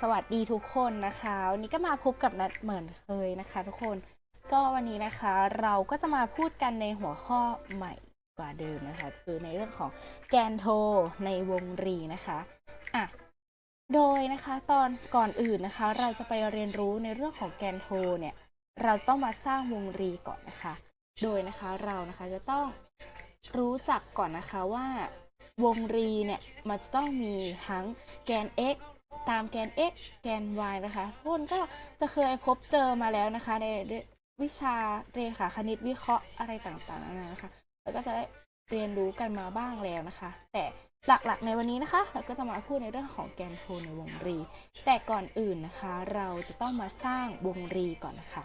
สวัสดีทุกคนนะคะวันนี้ก็มาพบกับนัดเหมือนเคยนะคะทุกคนก็วันนี้นะคะเราก็จะมาพูดกันในหัวข้อใหม่กว่าเดิมนะคะ คือในเรื่องของแกนโทในวงรีนะคะอะโดยนะคะตอนก่อนอื่นนะคะ เราจะไปเรียนรู้ในเรื่องของแกนโทเนี่ย เราต้องมาสร้างวงรีก่อนนะคะ โดยนะคะเรานะคะจะต้องรู้จักก่อนนะคะว่าวงรีเนี่ยมันจะต้องมีทั้งแกน x ตามแกน x แกน y นะคะ ทุกคนก็จะเคยพบเจอมาแล้วนะคะ ในวิชาเรขาคณิตวิเคราะห์อะไรต่างๆนานานะคะ แล้วก็จะได้เรียนรู้กันมาบ้างแล้วนะคะ แต่หลักๆในวันนี้นะคะเราก็จะมาพูดในเรื่องของแกนโทในวงรี แต่ก่อนอื่นนะคะ เราจะต้องมาสร้างวงรีก่อนนะคะ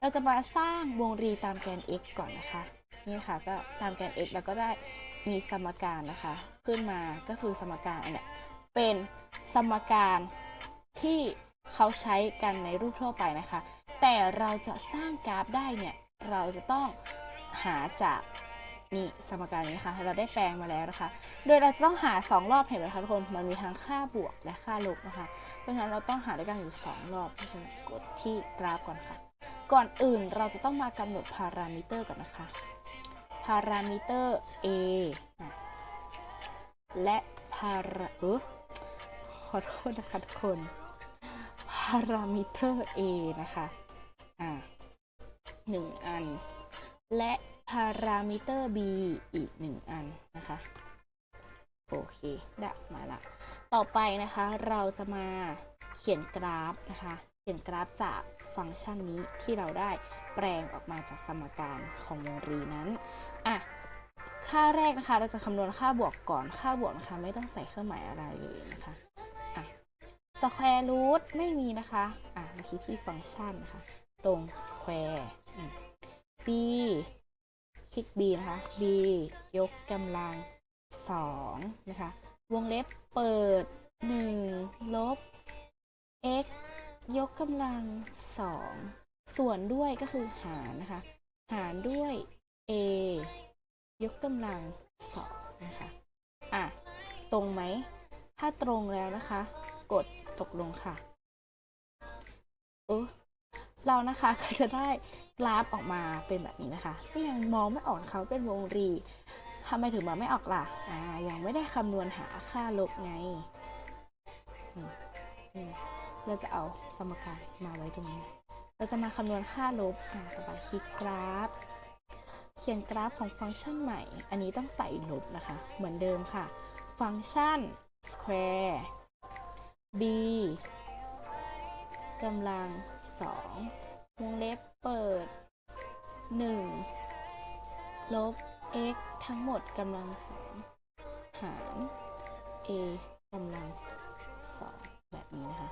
เราจะมาสร้างวงรีตามแกน x ก่อนนะคะ นี่ค่ะก็ตามแกน x แล้วก็ได้มีสมการนะคะ ขึ้นมาก็คือสมการอันเนี้ย เป็นสมการที่เขาใช้กันในรูปทั่วไปนะคะ แต่เราจะสร้างกราฟได้เนี่ย เราจะต้องหาจากนี่สมการนี้นะคะเราได้แปลงมาแล้วนะคะ โดยเราจะต้องหา 2 รอบเห็นไหมคะทุกคน มันมีทั้งค่าบวกและค่าลบนะคะ เพราะฉะนั้นเราต้องหาด้วยกันอยู่ 2 รอบ เพราะฉะนั้นกดที่กราฟก่อนค่ะ ก่อนอื่นเราจะต้องมากำหนดพารามิเตอร์ก่อนนะคะ พารามิเตอร์ a และพาราเออ ขอโทษนะคะทุกคน พารามิเตอร์ a นะคะ อ่าหนึ่งอัน และพารามิเตอร์ b อีกหนึ่งอันนะคะ โอเคได้มาละ ต่อไปนะคะเราจะมาเขียนกราฟนะคะ เขียนกราฟจากฟังก์ชันนี้ที่เราได้แปลงออกมาจากสมการของวงรีนั้น อะ ค่าแรกนะคะ เราจะคำนวณค่าบวกก่อน ค่าบวกนะคะ ไม่ต้องใส่เครื่องหมายอะไรเลยนะคะอะ สแควร์รูทไม่มีนะคะ อะมาคิดที่ฟังก์ชันนะคะ ตรงสแควร์ b คลิก b นะคะ b ยกกำลัง2นะคะ วงเล็บเปิด 1 ลบ x ยกกำลัง 2 ส่วนด้วยก็คือหารนะคะ หารด้วย a ยกกำลัง 2 นะคะ อะ ตรงไหม ถ้าตรงแล้วนะคะ กด ตกลงค่ะเออเรานะคะก็จะได้กราฟออกมาเป็นแบบนี้นะคะ ก็ยังมองไม่ออกเขาเป็นวงรีทำไมถึงมองไม่ออกล่ะอ่ายังไม่ได้คำนวณหาค่าลบไงเราจะเอาสมการมาไว้ตรงนี้ เราจะมาคำนวณค่าลบอ่าต่อไปคลิกกราฟ เขียนกราฟของฟังก์ชันใหม่ อันนี้ต้องใส่ลบนะคะ เหมือนเดิมค่ะ ฟังก์ชัน square b กำลัง2วงเล็บเปิด 1 ลบ x ทั้งหมดกำลัง2หาร a กำลัง2แบบนี้นะคะ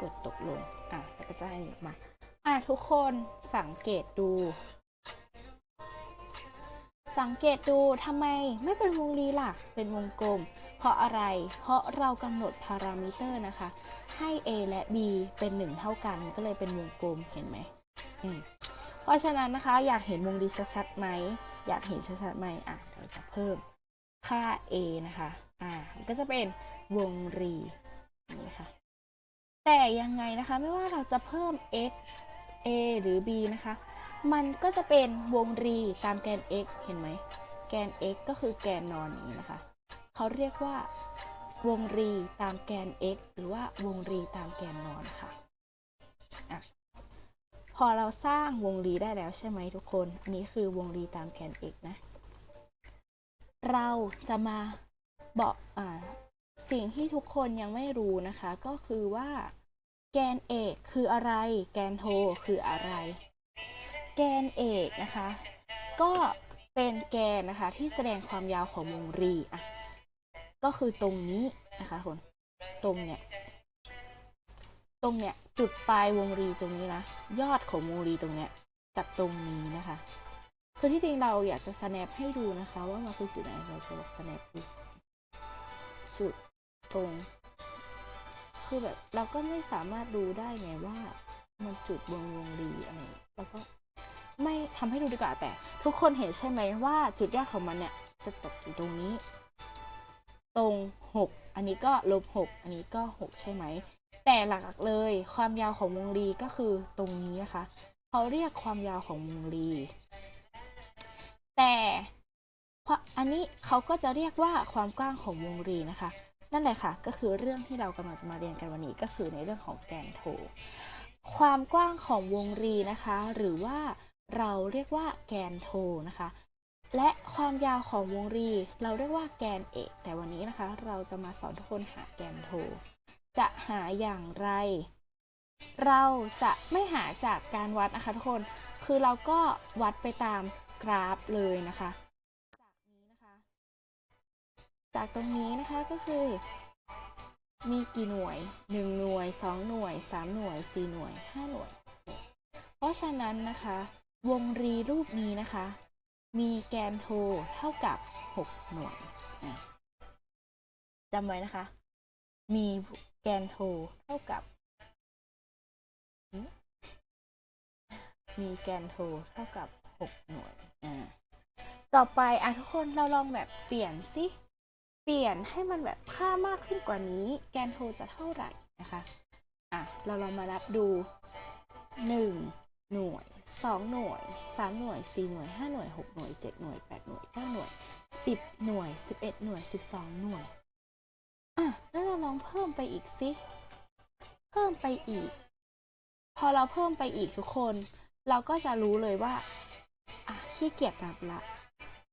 กดตกลง อะแล้วก็จะให้มา อะ ทุกคนสังเกตดู สังเกตดูทำไมไม่เป็นวงรีล่ะ เป็นวงกลม เพราะอะไร เพราะเรากำหนดพารามิเตอร์นะคะ ให้ a และ b เป็น 1 เท่ากัน ก็เลยเป็นวงกลมเห็นไหมมเพราะฉะนั้นนะคะอยากเห็นวงรีชัดๆไหม อยากเห็นชัดๆไหมอะเราจะเพิ่มค่า a นะคะ อ่าก็จะเป็นวงรีนี่ค่ะ แต่ยังไงนะคะไม่ว่าเราจะเพิ่ม x a หรือ b นะคะ มันก็จะเป็นวงรีตามแกน x เห็นไหม แกน x ก็คือแกนนอนอย่างนี้นะคะ เขาเรียกว่าวงรีตามแกน x หรือว่าวงรีตามแกนนอนค่ะอะพอเราสร้างวงรีได้แล้วใช่ไหมทุกคน อันนี้คือวงรีตามแกน x นะ เราจะมาบอกอ่าสิ่งที่ทุกคนยังไม่รู้นะคะ ก็คือว่า แกนเอกคืออะไร แกนโทคืออะไร แกนเอกนะคะ ก็เป็นแกนนะคะที่แสดงความยาวของวงรีอะ ก็คือตรงนี้นะคะคนตรงเนี่ย ตรงเนี่ยจุดปลายวงรีตรงนี้นะยอดของวงรีตรงเนี้ยกับตรงนี้นะคะ คือที่จริงเราอยากจะ snap ให้ดูนะคะว่ามันคือจุดไหนเราจะ snap ดูจุดตรง คือแบบเราก็ไม่สามารถดูได้ไงว่ามันจุดบนวงรีอะไรแล้วก็ไม่ทำให้ดูดีกว่าแต่ ทุกคนเห็นใช่ไหมว่าจุดยอดของมันเนี่ยจะตกอยู่ตรงนี้ ตรง 6 อันนี้ก็ลบ 6 อันนี้ก็ 6 ใช่ไหม แต่หลักๆเลยความยาวของวงรีก็คือตรงนี้นะคะ เขาเรียกความยาวของวงรี แต่อันนี้เขาก็จะเรียกว่าความกว้างของวงรีนะคะ นั่นแหละค่ะ ก็คือเรื่องที่เรากำลังจะมาเรียนกันวันนี้ก็คือในเรื่องของแกนโทความกว้างของวงรีนะคะ หรือว่าเราเรียกว่าแกนโทนะคะ และความยาวของวงรี เราเรียกว่าแกนเอก แต่วันนี้นะคะ เราจะมาสอนทุกคนหาแกนโท จะหาอย่างไร เราจะไม่หาจากการวัดนะคะทุกคน คือเราก็วัดไปตามกราฟเลยนะคะ จากนี้นะคะ จากตรงนี้นะคะก็คือ มีกี่หน่วย 1 หน่วย 2 หน่วย 3 หน่วย 4 หน่วย 5 หน่วย เพราะฉะนั้นนะคะ วงรีรูปนี้นะคะ มีแกนโทเท่ากับ 6 หน่วยจำไว้นะคะ มีแกนโทเท่ากับ มีแกนโทเท่ากับ 6 หน่วยอ่าต่อไปอะทุกคนเราลองแบบเปลี่ยนสิเปลี่ยนให้มันแบบค่ามากขึ้นกว่านี้ แกนโทจะเท่าไหร่นะคะ อะ เราลองมานับดู 1 หน่วย 2 หน่วย 3 หน่วย 4 หน่วย 5 หน่วย 6 หน่วย 7 หน่วย 8 หน่วย 9 หน่วย 10 หน่วย 11 หน่วย 12 หน่วย อะ แล้วเราลองเพิ่มไปอีกสิ เพิ่มไปอีก พอเราเพิ่มไปอีกทุกคน เราก็จะรู้เลยว่า อะ ขี้เกียจนับละ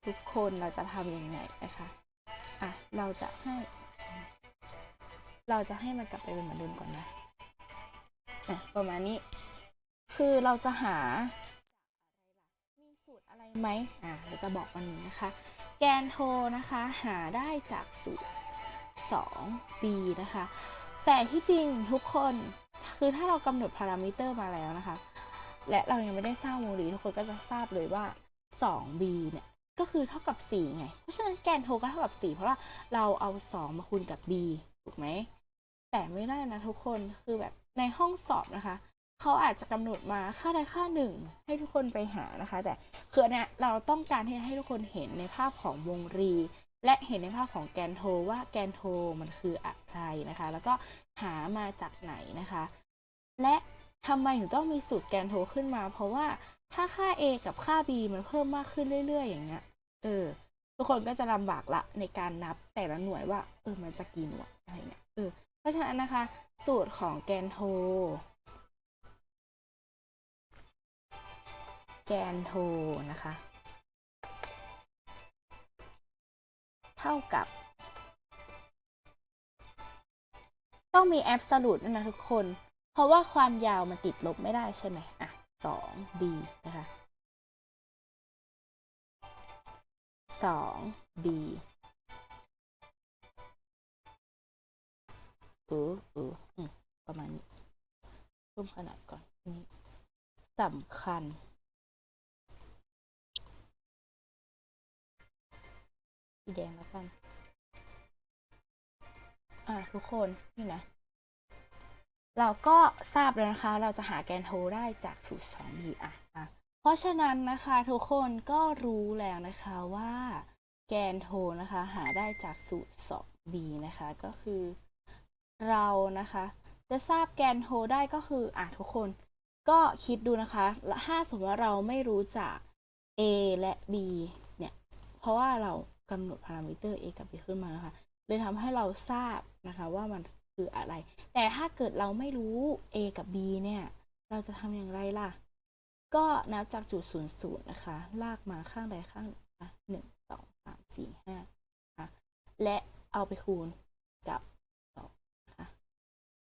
ทุกคนเราจะทำยังไงนะคะ อะ เราจะให้ เราจะให้มันกลับไปเป็นเหมือนเดิมก่อนนะ อะ ประมาณนี้ คือเราจะหามีสูตรอะไรไหมอะเราจะบอกวันนี้นะคะ แกนโทนะคะหาได้จากสูตร 2b นะคะ แต่ที่จริงทุกคนคือถ้าเรากำหนดพารามิเตอร์มาแล้วนะคะ และเรายังไม่ได้สร้างวงรีทุกคนก็จะทราบเลยว่า 2b เนี่ยก็คือเท่ากับ 4 ไง เพราะฉะนั้นแกนโทก็เท่ากับ 4 เพราะว่าเราเอา 2 มาคูณกับ b ถูกไหม แต่ไม่ได้นะทุกคน คือแบบในห้องสอบนะคะ เขาอาจจะกำหนดมาค่าใดค่าหนึ่ง ให้ทุกคนไปหานะคะ แต่คือเนี้ยเราต้องการที่จะให้ทุกคนเห็นในภาพของวงรี และเห็นในภาพของแกนโทว่าแกนโทมันคืออะไรนะคะ แล้วก็หามาจากไหนนะคะ และทำไมถึงต้องมีสูตรแกนโทขึ้นมา เพราะว่าถ้าค่า a กับค่า b มันเพิ่มมากขึ้นเรื่อย ๆ อย่างเงี้ยเออทุกคนก็จะลำบากละในการนับแต่ละหน่วยว่าเออมันจะกี่หน่วยอะไรเงี้ยเออเพราะฉะนั้นนะคะ สูตรของแกนโท แกนโทนะคะ เท่ากับ ต้องมีแอบสูตด้วยนะทุกคน เพราะว่าความยาวมันติดลบไม่ได้ใช่ไหมอะสอง b นะคะสอง b เออเอออืมประมาณนี้เพิ่มขนาดก่อนนี่สำคัญ สีแดงแล้วกัน อะทุกคนนี่นะ เราก็ทราบแล้วนะคะ เราจะหาแกนโทได้จากสูตร 2b อะอะ เพราะฉะนั้นนะคะ ทุกคนก็รู้แล้วนะคะว่าแกนโทนะคะ หาได้จากสูตร 2b นะคะ ก็คือเรานะคะ จะทราบแกนโทได้ก็คืออะทุกคนก็คิดดูนะคะถ้าสมมติว่าเราไม่รู้จัก a และ b เนี่ย เพราะว่าเรา กำหนดพารามิเตอร์ a กับ b ขึ้นมานะคะเลยทำให้เราทราบนะคะว่ามันคืออะไร แต่ถ้าเกิดเราไม่รู้ a กับ b เนี่ย เราจะทำอย่างไรล่ะ ก็นับจากจุดศูนย์ศูนย์นะคะ ลากมาข้างใดข้างหนึ่งนะหนึ่งสองสามสี่ห้านะคะและเอาไปคูณกับสองนะคะ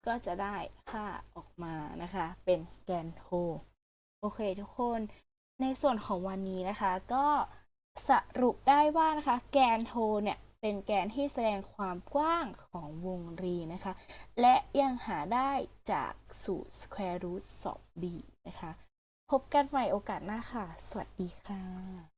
ก็จะได้ค่าออกมานะคะ เป็นแกนโทโอเคทุกคนในส่วนของวันนี้นะคะก็ สรุปได้ว่านะคะแกนโทเนี่ยเป็นแกนที่แสดงความกว้างของวงรีนะคะ และยังหาได้จากสูตร square root 2b นะคะ พบกันใหม่โอกาสหน้าค่ะ สวัสดีค่ะ